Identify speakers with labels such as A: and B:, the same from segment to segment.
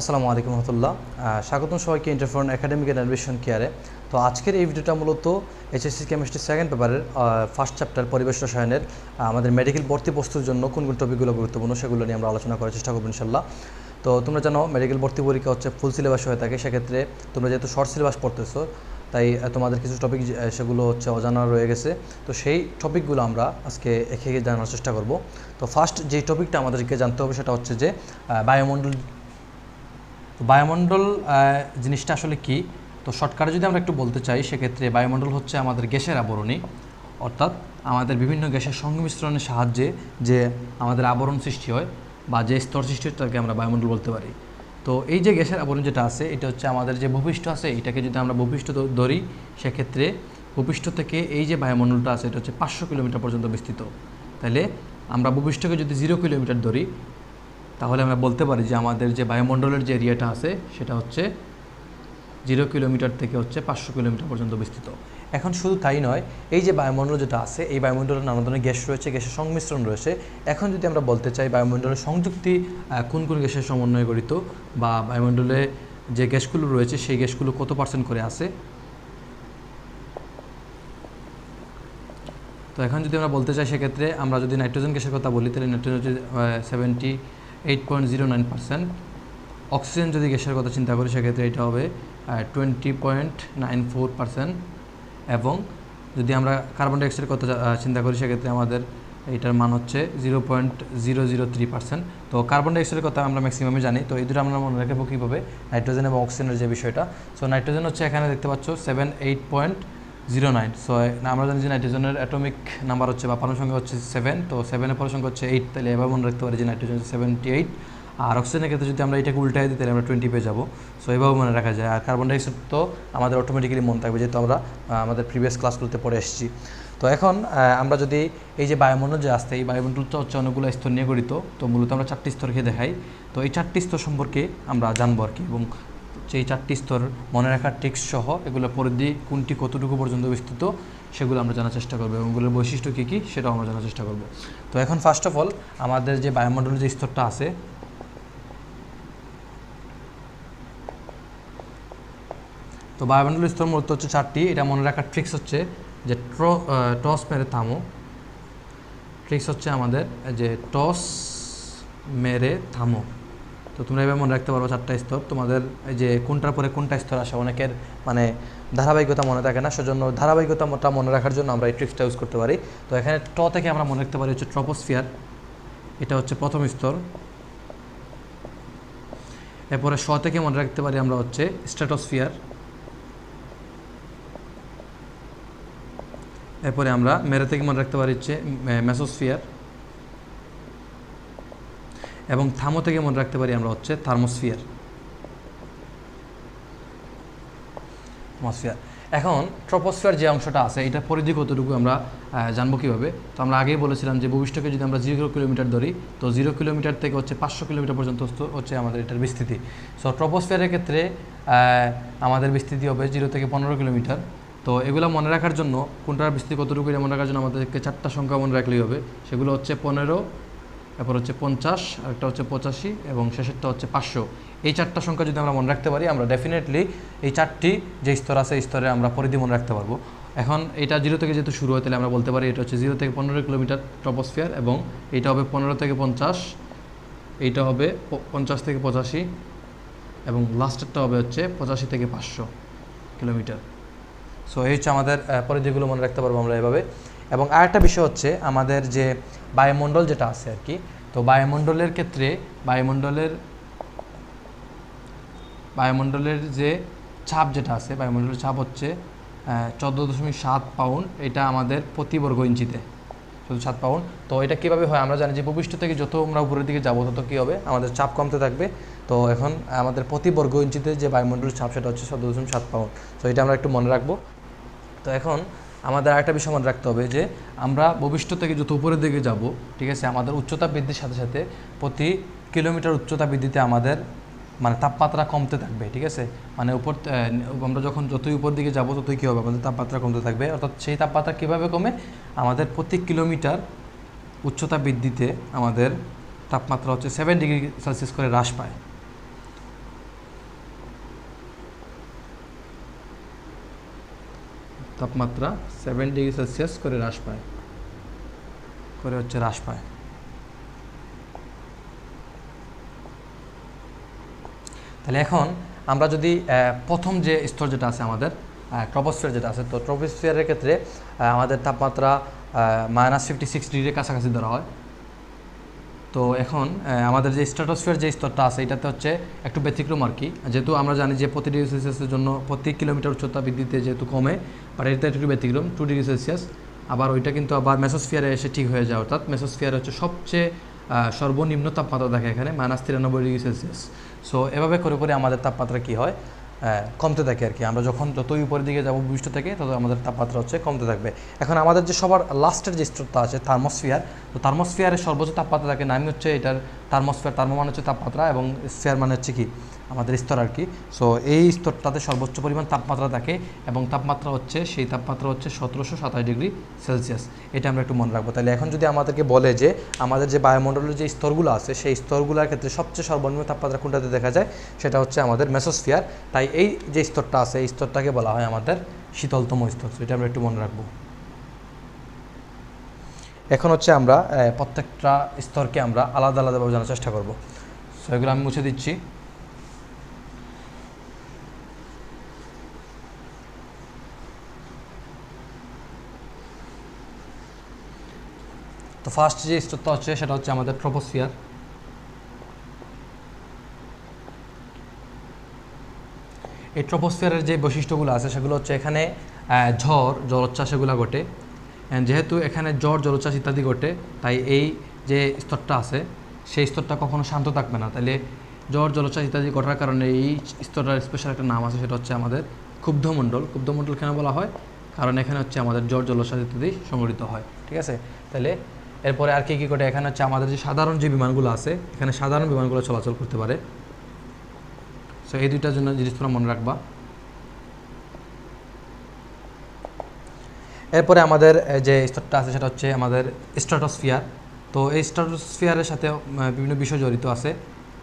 A: আসসালামু আলাইকুম রহমতুল্লাহ। স্বাগতম সবাইকে ইন্টারফোন একাডেমিক অ্যান্ড অ্যাডমিশন কেয়ারে তো আজকের এই ভিডিওটা মূলত এইচএসসি কেমিস্ট্রি সেকেন্ড পেপারের ফার্স্ট চ্যাপ্টার পরিবেশ রসায়নের আমাদের মেডিকেল ভর্তি প্রস্তুতির জন্য কোন কোন টপিকগুলো গুরুত্বপূর্ণ সেগুলো নিয়ে আমরা আলোচনা করার চেষ্টা করব ইনশাল্লাহ তো তোমরা জানো মেডিকেল ভর্তি পরীক্ষা হচ্ছে ফুল সিলেবাস হয়ে থাকে, সেক্ষেত্রে তোমরা যেহেতু শর্ট সিলেবাস পড়তেছো, তাই তোমাদের কিছু টপিক সেগুলো হচ্ছে অজানা রয়ে গেছে। তো সেই টপিকগুলো আমরা আজকে একে জানার চেষ্টা করব। তো ফার্স্ট যে টপিকটা আমাদেরকে জানতে হবে সেটা হচ্ছে যে বায়ুমণ্ডল তো বায়ুমণ্ডল জিনিসটা আসলে কি? তো শর্টকাটে যদি আমরা একটু বলতে চাই, সেক্ষেত্রে বায়ুমণ্ডল হচ্ছে আমাদের গ্যাসের আবরণী। অর্থাৎ আমাদের বিভিন্ন গ্যাসের সংমিশ্রণের সাহায্যে যে আমাদের আবরণ সৃষ্টি হয় বা যে স্তর সৃষ্টি হয়, তাকে আমরা বায়ুমণ্ডল বলতে পারি। তো এই যে গ্যাসের আবরণ যেটা আছে, এটা হচ্ছে আমাদের যে ভূপৃষ্ঠ আছে, এটাকে যদি আমরা ভূপৃষ্ঠ ধরি, সেক্ষেত্রে ভূপৃষ্ঠ থেকে এই যে বায়ুমণ্ডলটা আছে, এটা হচ্ছে পাঁচশো কিলোমিটার পর্যন্ত বিস্তৃত। তাহলে আমরা ভূপৃষ্ঠকে যদি জিরো কিলোমিটার ধরি তাহলে আমরা বলতে পারি যে আমাদের যে বায়ুমণ্ডলের যে এরিয়াটা আছে, সেটা হচ্ছে জিরো কিলোমিটার থেকে হচ্ছে পাঁচশো কিলোমিটার পর্যন্ত বিস্তৃত। এখন শুধু তাই নয়, এই যে বায়ুমণ্ডল যেটা আছে, এই বায়ুমণ্ডলের নানা ধরনের গ্যাস রয়েছে, গ্যাসের সংমিশ্রণ রয়েছে। এখন যদি আমরা বলতে চাই বায়ুমণ্ডলের সংযুক্তি কোন কোন গ্যাসের সমন্বয়ে গঠিত বা বায়ুমণ্ডলে যে গ্যাসগুলো রয়েছে, সেই গ্যাসগুলো কত পার্সেন্ট করে আছে? তো এখন যদি আমরা বলতে চাই সেক্ষেত্রে আমরা যদি নাইট্রোজেন গ্যাসের কথা বলি, তাহলে nitrogen seventy eight point zero nine percent oxygen যদি গ্যাসের কথা চিন্তা করি, সেক্ষেত্রে এটা হবে twenty point nine four percent এবং যদি আমরা কার্বন ডাইঅক্সাইডের কথা চিন্তা করি, সেক্ষেত্রে আমাদের এটার মান হচ্ছে zero point zero zero three percent তো কার্বন ডাইঅক্সাইডের কথা আমরা ম্যাক্সিমামে জানি। তো এই দুটো আমরা মনে রাখব কীভাবে? নাইট্রোজেন এবং অক্সিজেনের যে বিষয়টা। সো নাইট্রোজেন হচ্ছে এখানে দেখতে পাচ্ছ seven eight point zero nine. So আমরা জানি যে নাইট্রোজেনের অ্যাটমিক নাম্বার হচ্ছে বা পারমাণবিক সংখ্যা হচ্ছে সেভেন। তো সেভেনের পর সংখ্যা হচ্ছে এইট। তাহলে এবার মনে রাখতে পারি যে নাইট্রোজেন সেভেন্টি এইট। আর অক্সিজেনের ক্ষেত্রে যদি আমরা এটাকে উল্টাই দিই তাহলে আমরা টোয়েন্টি পেয়ে যাব। সো এভাবে মনে রাখা যায়। আর কার্বন ডাইঅক্সাইড তো আমাদের অটোমেটিক্যালি মনে থাকবে, যেহেতু আমরা আমাদের প্রিভিয়াস ক্লাসগুলোতে পড়ে এসেছি। তো এখন আমরা যদি এই যে বায়ুমণ্ডল যে আসতে এই বায়ুমণ্ডলটা হচ্ছে অনেকগুলো স্তর নিয়ে গঠিত। তো মূলত আমরা চারটি স্তরকে দেখাই। তো এই চারটি স্তর সম্পর্কে আমরা জানব আর কি। এবং সেই চারটি স্তর মনে রাখার টিক্স সহ এগুলো পরিধি, কোনটি কতটুকু পর্যন্ত বিস্তৃত, সেগুলো আমরা জানার চেষ্টা করব এবং এগুলোর বৈশিষ্ট্য কী কী সেটাও আমরা জানার চেষ্টা করব। তো এখন ফার্স্ট অফ অল আমাদের যে বায়ুমণ্ডলের যে স্তরটা আছে, তো বায়ুমণ্ডলের স্তর মূলত হচ্ছে চারটি। এটা মনে রাখার ট্রিক্স হচ্ছে যে টস মেরে থামো। ট্রিক্স হচ্ছে আমাদের যে টস মেরে থামো। তো তোমরা এভাবে মনে রাখতে পারব চারটা স্তর। তোমাদের যে কোনটার পরে কোনটা স্তর আসে অনেকের মানে ধারাবাহিকতা মনে থাকে না, সেজন্য ধারাবাহিকতাটা মনে রাখার জন্য আমরা এই ট্রিক্সটা ইউজ করতে পারি। তো এখানে ট থেকে আমরা মনে রাখতে পারি হচ্ছে ট্রপোস্ফিয়ার এটা হচ্ছে প্রথম স্তর। এরপরে স থেকে মনে রাখতে পারি আমরা হচ্ছে স্ট্র্যাটোস্ফিয়ার এরপরে আমরা মেরে থেকে মনে রাখতে পারি হচ্ছে মেসোস্ফিয়ার এবং থামো থেকে মনে রাখতে পারি আমরা হচ্ছে থার্মোস্ফিয়ার। থার্মোস্ফিয়ার। এখন ট্রপোস্ফিয়ার যে অংশটা আছে, এটা পরিধি কতটুকু আমরা জানব কীভাবে? তো আমরা আগেই বলেছিলাম যে ভূপৃষ্ঠকে যদি আমরা জিরো কিলোমিটার ধরি, তো জিরো কিলোমিটার থেকে হচ্ছে পাঁচশো কিলোমিটার পর্যন্ত হচ্ছে- আমাদের এটার বিস্তৃতি। সো ট্রপোস্ফিয়ারের ক্ষেত্রে আমাদের বিস্তৃতি হবে জিরো থেকে পনেরো কিলোমিটার তো এগুলো মনে রাখার জন্য, কোনটার বিস্তৃতি কতটুকু মনে রাখার জন্য আমাদেরকে চারটা সংখ্যা মনে রাখলেই হবে। সেগুলো হচ্ছে পনেরো তারপর হচ্ছে পঞ্চাশ, আরেকটা হচ্ছে পঁচাশি এবং শেষেরটা হচ্ছে পাঁচশো। এই চারটা সংখ্যা যদি আমরা মনে রাখতে পারি, আমরা ডেফিনেটলি এই চারটি যে স্তর আছে, এই স্তরে আমরা পরিধি মনে রাখতে পারব। এখন এটা জিরো থেকে যেহেতু শুরু হয়, তাহলে আমরা বলতে পারি এটা হচ্ছে জিরো থেকে পনেরো কিলোমিটার ট্রপোস্ফিয়ার এবং এটা হবে পনেরো থেকে পঞ্চাশ, এইটা হবে পঞ্চাশ থেকে পঁচাশি এবং লাস্টেরটা হবে হচ্ছে পঁচাশি থেকে পাঁচশো কিলোমিটার। সো এই হচ্ছে আমাদের পরিধিগুলো মনে রাখতে পারব আমরা এভাবে। এবং আরেকটা বিষয় হচ্ছে আমাদের যে বায়ুমণ্ডল যেটা আছে আর কি, তো বায়ুমণ্ডলের ক্ষেত্রে বায়ুমণ্ডলের বায়ুমণ্ডলের যে ছাপ যেটা আছে, বায়ুমণ্ডলের ছাপ হচ্ছে চোদ্দ দশমিক সাত পাউন্ড, এটা আমাদের প্রতি বর্গ ইঞ্চিতে শুধু সাত পাউন্ড। তো এটা কীভাবে হয় আমরা জানি যে ভূপৃষ্ঠ থেকে যত আমরা উপরের দিকে যাব, তত কী হবে? আমাদের চাপ কমতে থাকবে। তো এখন আমাদের প্রতি বর্গ ইঞ্চিতে যে বায়ুমণ্ডলের চাপ, সেটা হচ্ছে চোদ্দ দশমিক সাত পাউন্ড। তো এটা আমরা একটু মনে রাখব। তো এখন আমাদের আরেকটা বিষয় মনে রাখতে হবে যে আমরা ভবিষ্য থেকে যত উপরের দিকে যাব, ঠিক আছে, আমাদের উচ্চতা বৃদ্ধির সাথে সাথে প্রতি কিলোমিটার উচ্চতা বৃদ্ধিতে আমাদের মানে তাপমাত্রা কমতে থাকবে, ঠিক আছে? মানে উপর আমরা যখন যতই উপর দিকে যাব ততই কী হবে? আমাদের তাপমাত্রা কমতে থাকবে। অর্থাৎ সেই তাপমাত্রা কীভাবে কমে? আমাদের প্রতি কিলোমিটার উচ্চতা বৃদ্ধিতে আমাদের তাপমাত্রা হচ্ছে সেভেন ডিগ্রি সেলসিয়াস করে হ্রাস পায়। তাপমাত্রা সেভেন ডিগ্রি সেলসিয়াস করে হ্রাস পায়। করে হচ্ছে হ্রাস পায়। তাহলে এখন আমরা যদি প্রথম যে স্তর যেটা আছে আমাদের ট্রপোস্ফিয়ার যেটা আছে, তো ট্রপোস্ফিয়ারের ক্ষেত্রে আমাদের তাপমাত্রা মাইনাস ফিফটি সিক্স ডিগ্রির কাছাকাছি ধরা হয়। তো এখন আমাদের যে স্ট্র্যাটোস্ফিয়ার যে স্তরটা আছে, এটাতে হচ্ছে একটু ব্যতিক্রম আর কি। যেহেতু আমরা জানি যে প্রতি ডিগ্রি সেলসিয়াসের জন্য প্রতি কিলোমিটার উচ্চতা বৃদ্ধিতে যেহেতু কমে, বাট এটা একটু ব্যতিক্রম টু ডিগ্রি সেলসিয়াস আবার ওইটা কিন্তু আবার মেসোস্ফিয়ারে এসে ঠিক হয়ে যায়, অর্থাৎ মেসোস্ফিয়ার হচ্ছে সবচেয়ে সর্বনিম্ন তাপমাত্রা দেখে এখানে মাইনাস তিরানব্বই ডিগ্রি সেলসিয়াস সো এভাবে করে করে আমাদের তাপমাত্রা কী হয়? কমতে থাকে আর কি। আমরা যখন যতই উপরের দিকে যাব বৃষ্টি থেকে, তত আমাদের তাপমাত্রা হচ্ছে কমতে থাকবে। এখন আমাদের যে সবার লাস্টের যে স্তরটা আছে থার্মোস্ফিয়ার তো থার্মোস্ফিয়ারের সর্বোচ্চ তাপমাত্রা থাকে নামই হচ্ছে এটার থার্মোস্ফিয়ার থার্মো মানে হচ্ছে তাপমাত্রা এবং স্ফিয়ার মানে হচ্ছে কি? আমাদের স্তর আর কি। সো এই স্তরটাতে সর্বোচ্চ পরিমাণ তাপমাত্রা থাকে এবং তাপমাত্রা হচ্ছে, সেই তাপমাত্রা হচ্ছে সতেরোশো সাতাশ ডিগ্রি সেলসিয়াস। এটা আমরা একটু মনে রাখব। তাহলে এখন যদি আমাদেরকে বলে যে, আমাদের যে বায়ুমণ্ডলের যে স্তরগুলো আছে, সেই স্তরগুলোর ক্ষেত্রে সবচেয়ে সর্বনিম্ন তাপমাত্রা কোনটাতে দেখা যায়, সেটা হচ্ছে আমাদের মেসোস্ফিয়ার। তাই এই যে স্তরটা আছে, এই স্তরটাকে বলা হয় আমাদের শীতলতম স্তর। এটা আমরা একটু মনে রাখব। এখন হচ্ছে আমরা প্রত্যেকটা স্তরকে আমরা আলাদা আলাদাভাবে জানার চেষ্টা করব। সো এগুলো আমি মুছে দিচ্ছি। তো ফার্স্ট যে স্তরটা হচ্ছে, সেটা হচ্ছে আমাদের ট্রোপোস্ফিয়ার এই ট্রোপোস্ফিয়ারের যে বৈশিষ্ট্যগুলো আছে, সেগুলো হচ্ছে এখানে ঝড়, জলোচ্ছ্বাস এগুলো ঘটে। যেহেতু এখানে জ্বর জলোচ্ছ্বাস ইত্যাদি ঘটে, তাই এই যে স্তরটা আছে, সেই স্তরটা কখনো শান্ত থাকবে না। তাহলে জ্বর জলোচ্ছ্বাস ইত্যাদি ঘটার কারণে এই স্তরটার স্পেশাল একটা নাম আছে, সেটা হচ্ছে আমাদের ক্ষুব্ধমণ্ডল। ক্ষুব্ধমণ্ডল কেন বলা হয়? কারণ এখানে হচ্ছে আমাদের জ্বর জলোচ্ছ্বাস ইত্যাদি সংঘটিত হয়। ঠিক আছে? তাহলে এরপরে আর কি কী ঘটে এখানে হচ্ছে আমাদের যে সাধারণ যে বিমানগুলো আছে, এখানে সাধারণ বিমানগুলো চলাচল করতে পারে। সো এই দুইটার জন্য জিনিস তোমরা মনে রাখবা। এরপরে আমাদের যে স্তরটা আছে, সেটা হচ্ছে আমাদের স্ট্রাটোস্ফিয়ার তো এই স্ট্রাটোস্ফিয়ারের সাথে বিভিন্ন বিষয় জড়িত আছে।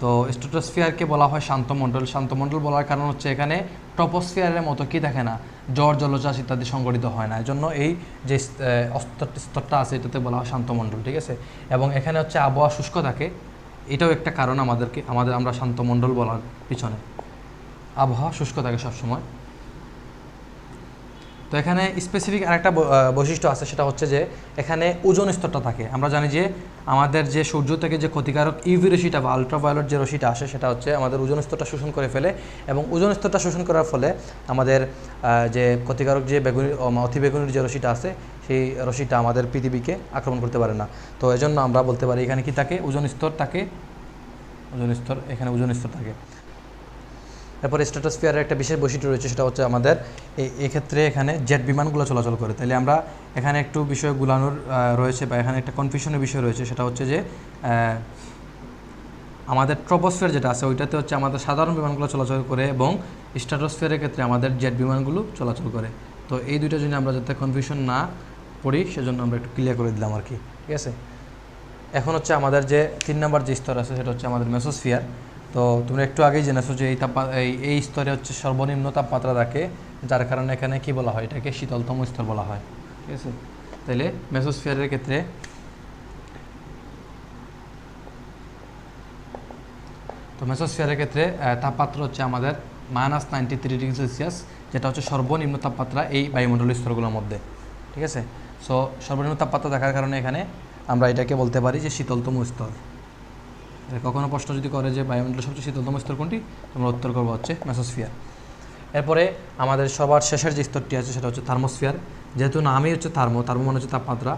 A: তো স্ট্রাটোস্ফিয়ারকে বলা হয় শান্তমণ্ডল। শান্তমণ্ডল বলার কারণ হচ্ছে এখানে টপোস্ফিয়ারের মতো কি দেখে না? জ্বর জলচাষ ইত্যাদি সংগঠিত হয় না। এজন্য এই যে স্তরটা আছে, এটাতে বলা হয় শান্তমণ্ডল, ঠিক আছে? এবং এখানে হচ্ছে আবহাওয়া শুষ্ক থাকে। এটাও একটা কারণ আমাদেরকে আমাদের আমরা শান্তমণ্ডল বলার পিছনে। আবহাওয়া শুষ্ক থাকে সবসময়। তো এখানে স্পেসিফিক আরেকটা বৈশিষ্ট্য আছে, সেটা হচ্ছে যে এখানে ওজন স্তরটা থাকে। আমরা জানি যে আমাদের যে সূর্য থেকে যে ক্ষতিকারক ইউভি রশিটা বা আলট্রাভায়োলেট যে রশিটা আসে, সেটা হচ্ছে আমাদের ওজন স্তরটা শোষণ করে ফেলে এবং ওজন স্তরটা শোষণ করার ফলে আমাদের যে ক্ষতিকারক যে বেগুনি, ও অতি বেগুনির যে রশিটা আছে, সেই রশিটা আমাদের পৃথিবীকে আক্রমণ করতে পারে না। তো এজন্য আমরা বলতে পারি এখানে কি থাকে? ওজন স্তর থাকে। ওজন স্তর, এখানে ওজন স্তর থাকে। এরপর স্ট্র্যাটোস্ফিয়ারের একটা বিশেষ বৈশিষ্ট্য রয়েছে, সেটা হচ্ছে আমাদের এই এক্ষেত্রে এখানে জেট বিমানগুলো চলাচল করে। তাহলে আমরা এখানে একটু বিষয় গুলানোর রয়েছে বা এখানে একটা কনফিউশনের বিষয় রয়েছে, সেটা হচ্ছে যে আমাদের ট্রপোস্ফিয়ার যেটা আছে, ওইটাতে হচ্ছে আমাদের সাধারণ বিমানগুলো চলাচল করে এবং স্ট্র্যাটোস্ফিয়ারের ক্ষেত্রে আমাদের জেট বিমানগুলো চলাচল করে। তো এই দুইটার জন্য আমরা যাতে কনফিউশন না পড়ি সেজন্য আমরা একটু ক্লিয়ার করে দিলাম আর কি ঠিক আছে? এখন হচ্ছে আমাদের যে তিন নম্বর যে স্তর আছে, সেটা হচ্ছে আমাদের মেসোস্ফিয়ার তো তোমরা একটু আগেই জেনেছো যে এই তাপমা, এই স্তরে হচ্ছে সর্বনিম্ন তাপমাত্রা থাকে, যার কারণে এখানে কি বলা হয়? এটাকে শীতলতম স্তর বলা হয়। ঠিক আছে? তাহলে মেসোস্ফিয়ারের ক্ষেত্রে তো মেসোস্ফিয়ারের ক্ষেত্রে তাপমাত্রা হচ্ছে আমাদের minus ninety three degree Celsius যেটা হচ্ছে সর্বনিম্ন তাপমাত্রা এই বায়ুমণ্ডলীয় স্তরগুলোর মধ্যে। ঠিক আছে? সো সর্বনিম্ন তাপমাত্রা থাকার কারণে এখানে আমরা এটাকে বলতে পারি যে শীতলতম স্তর কখনো প্রশ্ন যদি করে যে বায়ুমণ্ডলের সবচেয়ে শীতলতম স্তর কোনটি, আমরা উত্তর করব হচ্ছে মেসোস্ফিয়ার। এরপরে আমাদের সবার শেষের যে স্তরটি আছে সেটা হচ্ছে থার্মোস্ফিয়ার। যেহেতু নামই হচ্ছে থার্মো থার্মো মানে হচ্ছে তাপমাত্রা।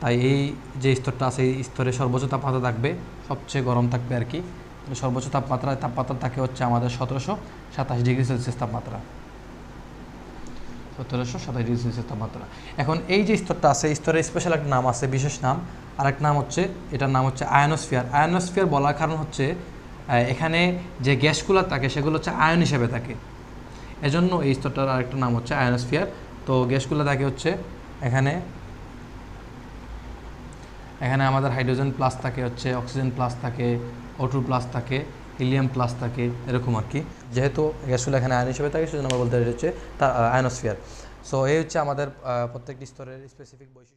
A: তাই এই যে স্তরটা আছে, এই স্তরে সর্বোচ্চ তাপমাত্রা থাকবে, সবচেয়ে গরম থাকবে আর কি। সর্বোচ্চ তাপমাত্রা তাপমাত্রা থাকে হচ্ছে আমাদের সতেরোশো সাতাশ ডিগ্রি সেলসিয়াস তাপমাত্রা। সতেরোশো সাতাশ ডিগ্রি সেলসিয়াস তাপমাত্রা। এখন এই যে স্তরটা আছে, এই স্তরের স্পেশাল একটা নাম আছে, বিশেষ নাম। আরেক নাম হচ্ছে, এটার নাম হচ্ছে আয়নোস্ফিয়ার আয়নোস্ফিয়ার বলার কারণ হচ্ছে এখানে যে গ্যাসগুলো থাকে, সেগুলো হচ্ছে আয়ন হিসেবে থাকে। এজন্য এই স্তরটার আরেকটা নাম হচ্ছে আয়নোস্ফিয়ার তো গ্যাসগুলো থাকে হচ্ছে, এখানে এখানে আমাদের হাইড্রোজেন প্লাস থাকে হচ্ছে অক্সিজেন প্লাস থাকে ওটু প্লাস থাকে। হিলিয়াম প্লাস থাকে, এরকম আর কি। যেহেতু গ্যাসগুলো এখানে আয়ন হিসেবে থাকে, সেজন্য আমরা বলতে হচ্ছে তার আয়নোস্ফিয়ার সো এই হচ্ছে আমাদের প্রত্যেকটি স্তরের স্পেসিফিক বৈশিষ্ট্য।